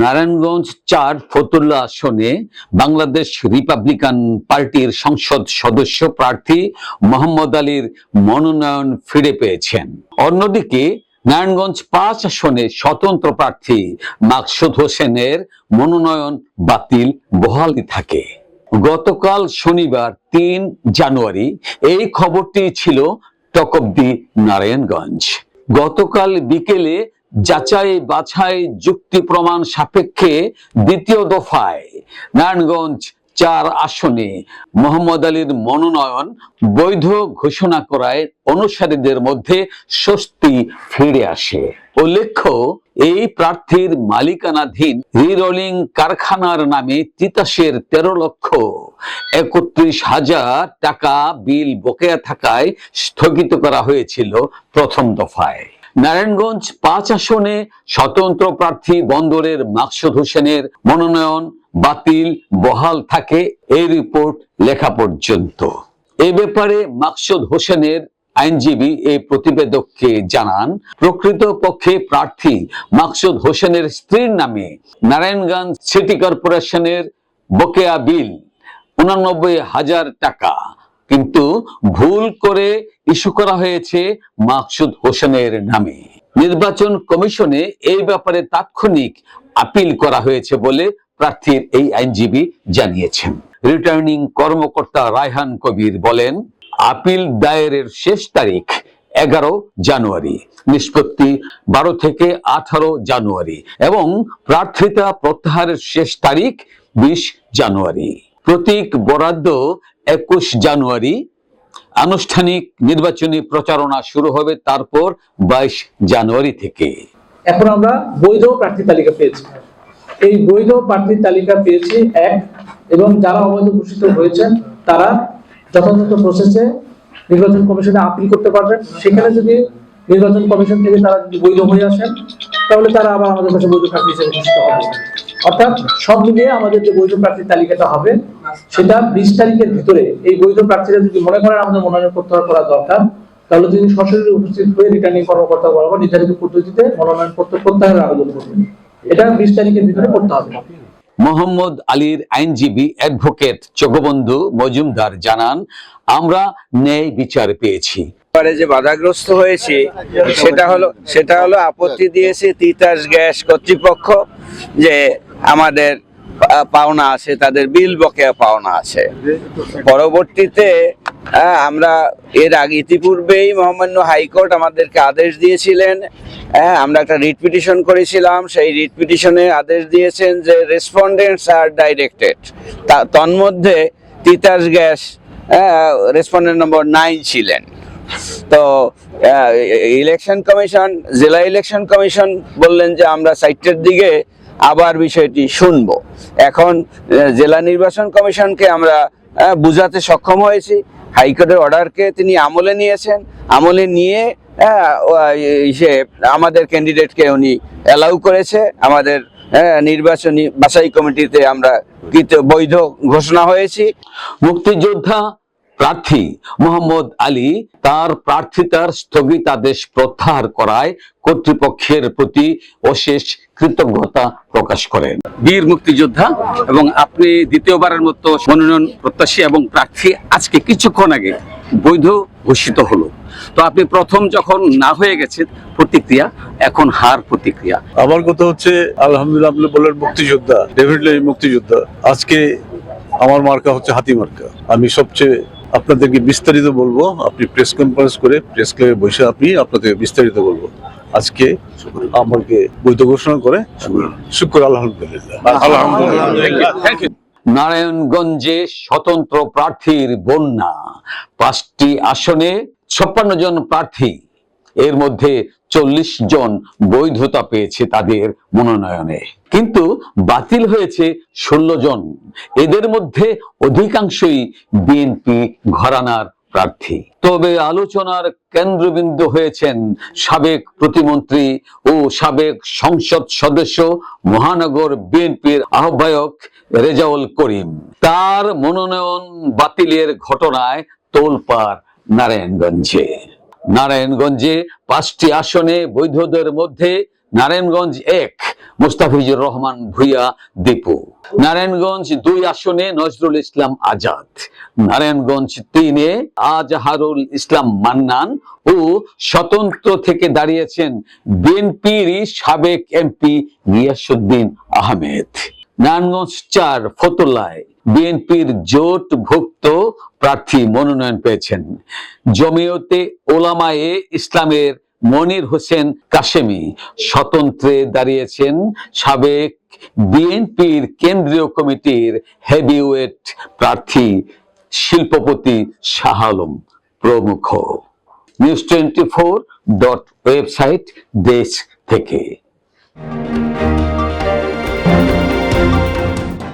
নারায়ণগঞ্জ চার ফতুল্লা আসনে বাংলাদেশ রিপাবলিকান পার্টির সংসদ সদস্য প্রার্থী মোহাম্মদ আলীর মনোনয়ন ফিরে পেয়েছেন। অন্যদিকে নারায়ণগঞ্জ পাঁচ আসনে স্বতন্ত্র প্রার্থী মাকসুদ হোসেনের মনোনয়ন বাতিল বহালই থাকে। গতকাল শনিবার তিন জানুয়ারি এই খবরটি ছিল টক অব দি নারায়ণগঞ্জ। গতকাল বিকেলে যাচাই বাছাই যুক্তি প্রমাণ সাপেক্ষে দ্বিতীয় দফায় নারায়ণগঞ্জ চার আসনে মোহাম্মদ আলীর মনোনয়ন বৈধ ঘোষণা করায় অনুসারীদের মধ্যে স্বস্তি ফিরে আসে। উল্লেখ্য, এই প্রার্থীর মালিকানাধীন রিরোলিং কারখানার নামে তিতাসের তেরো লক্ষ একত্রিশ হাজার টাকা বিল বকেয়া থাকায় স্থগিত করা হয়েছিল প্রথম দফায়। নারায়ণগঞ্জ পাঁচ আসনে স্বতন্ত্র প্রার্থী বন্দরের মাকসুদ হোসেনের মনোনয়ন বাতিল, বহাল থাকে এই রিপোর্ট লেখা পর্যন্ত। এ ব্যাপারে মাকসুদ হোসেনের আইনজীবী এই প্রতিবেদককে জানান, প্রকৃত পক্ষে প্রার্থী মাকসুদ হোসেনের স্ত্রীর নামে নারায়ণগঞ্জ সিটি কর্পোরেশনের বকেয়া বিল উনানব্বই হাজার টাকা। কিন্তু ভুল করে ইস্যু করা হয়েছে মাকসুদ হোসেনের নামে। নির্বাচন কমিশনে এই ব্যাপারে তাৎক্ষণিক আপিল করা হয়েছে বলে প্রার্থীর এই আইনজীবী জানিয়েছেন। রিটার্নিং কর্মকর্তা রায়হান কবির বলেন, আপিল দায়েরের শেষ তারিখ এগারো জানুয়ারি, নিষ্পত্তি বারো থেকে আঠারো জানুয়ারি এবং প্রার্থিতা প্রত্যাহারের শেষ তারিখ বিশ জানুয়ারি। প্রতীক বরাদ্দ একুশ জানুয়ারি। আনুষ্ঠানিক নির্বাচনী প্রচারণা শুরু হবে তারপর বাইশ জানুয়ারি থেকে। এখন আমরা বৈধ প্রার্থী তালিকা পেয়েছি। এই বৈধ প্রার্থী তালিকা পেয়েছি এক এবং যারা অবৈধ ঘোষিত হয়েছেন, তারা যথাযথ প্রসেসে নির্বাচন কমিশনে আপিল করতে পারবেন। সেখানে যদি নির্বাচন কমিশন থেকে তারা যদি বৈধ হয়ে আসেন, তাহলে তারা আবার আমাদের কাছে বৈধ প্রার্থী হিসেবে ঘোষিত হবে। অর্থাৎ সব মিলিয়ে আমাদের যে বৈধ প্রার্থীর তালিকাটা হবে সেটা বিশ তারিখের ভিতরে এই বৈধ প্রার্থীরা যদি মনে করেন আমাদের মনোনয়ন প্রত্যাহার করা দরকার তাহলে তিনি সশরীরে উপস্থিত হয়ে রিটার্নিং কর্মকর্তা বরাবর নির্ধারিত পদ্ধতিতে মনোনয়ন পত্র প্রত্যাহারের আবেদন করবেন। এটা বিশ তারিখের ভিতরে করতে হবে। মোহাম্মদ আলীর আইনজীবী অ্যাডভোকেট জগবন্ধু মজুমদার জানান আমরা ন্যায় বিচার পেয়েছি। ব্যাপারে যে বাধাগ্রস্ত হয়েছি সেটা হলো সেটা হলো আপত্তি দিয়েছে তিতাস গ্যাস কর্তৃপক্ষ যে আমাদের পাওনা আছে তাদের বিল বকেয়া পাওনা আছে। পরবর্তীতে আহ, আমরা এর আগে ইতিপূর্বেই মহামান্য হাইকোর্ট আমাদেরকে আদেশ দিয়েছিলেন হ্যাঁ, আমরা একটা রিট পিটিশন করেছিলাম সেই রিট পিটিশনে আদেশ দিয়েছেন যে রেসপন্ডেন্টস আর ডাইরেক্টেড তা তন্মধ্যে Titas gas respondent number nine ছিলেন। তো ইলেকশন কমিশন জেলা ইলেকশন কমিশন বললেন যে আমরা সাইটের দিকে আবার বিষয়টি শুনব। এখন জেলা নির্বাচন কমিশনকে আমরা বুঝাতে সক্ষম হয়েছি। হাইকোর্টের অর্ডারকে তিনি আমলে নিয়েছেন। আমলে নিয়ে ইসে আমাদের ক্যান্ডিডেটকে উনি অ্যালাউ করেছে। আমাদের নির্বাচনী বাছাই কমিটিতে আমরা বৈধ ঘোষণা হয়েছি। মুক্তিযোদ্ধা প্রার্থী মোহাম্মদ আলী তার প্রার্থিতার স্থগিতাদেশ প্রত্যাহার করায় কর্তৃপক্ষের প্রতি অশেষ কৃতজ্ঞতা প্রকাশ করেন। বীর মুক্তিযোদ্ধা এবং আপনি দ্বিতীয়বারের মতো মনোনয়ন প্রত্যাশী এবং প্রার্থী আজকে কিছুক্ষণ আগে বৈধ ঘোষিত হলো। তো আপনি প্রথম যখন না হয়ে গেছে প্রতিক্রিয়া, এখন হার প্রতিক্রিয়া। আমার কথা হচ্ছে, আলহামদুলিল্লাহ, আপনি বললেন মুক্তিযোদ্ধা ডেফিনেটলি মুক্তিযোদ্ধা। আজকে আমার মার্কা হচ্ছে হাতি মার্কা। আমি সবচেয়ে আপনাদেরকে বিস্তারিত বলব। আপনি প্রেস কনফারেন্স করে প্রেস ক্লাবে বসে আপনি আপনাদের বিস্তারিত বলব। আজকে আমাকে বৈধ ঘোষণা করে শুক্র আলহামদুলিল্লাহ। আলহামদুলিল্লাহ। নারায়ণগঞ্জে স্বতন্ত্র প্রার্থীর বন্যা। পাঁচটি আসনে, ছাপ্পান্ন জন প্রার্থী। এর মধ্যে চল্লিশ জন বৈধতা পেয়েছে তাদের মনোনয়নে। কিন্তু বাতিল হয়েছে ষোলো জন। এদের মধ্যে অধিকাংশই বিএনপি ঘরানার প্রার্থী। তবে আলোচনার কেন্দ্রবিন্দু হয়েছেন সাবেক প্রতিমন্ত্রী ও সাবেক সংসদ সদস্য মহানগর বিএনপির আহ্বায়ক রেজাউল করিম। তার মনোনয়ন বাতিলের ঘটনায় তোলপাড় নারায়ণগঞ্জে। নারায়ণগঞ্জে পাঁচটি আসনে বৈধদের মধ্যে নারায়ণগঞ্জ এক, মুস্তাফিজুর রহমান ভুইয়া দীপু। নারায়ণগঞ্জ দুই আসনে নজরুল ইসলাম আজাদ। নারায়ণগঞ্জ তিনে আজহারুল ইসলাম মান্নান ও স্বতন্ত্র থেকে দাঁড়িয়েছেন বিএনপির সাবেক এমপি গিয়াসুদ্দিন আহমেদ। নারায়ণগঞ্জ চার, ফতুল্লায় বিএনপির জোটভুক্ত প্রার্থী মনোনয়ন পেয়েছেন জমিয়তে ওলামায়ে ইসলামের মনির হোসেন কাশেমি। স্বতন্ত্রে দাঁড়িয়েছেন সাবেক বিএনপির কেন্দ্রীয় কমিটির হেভিওয়েট প্রার্থী শিল্পপতি শাহ আলম প্রমুখ। News twenty four dot website দেশ থেকে।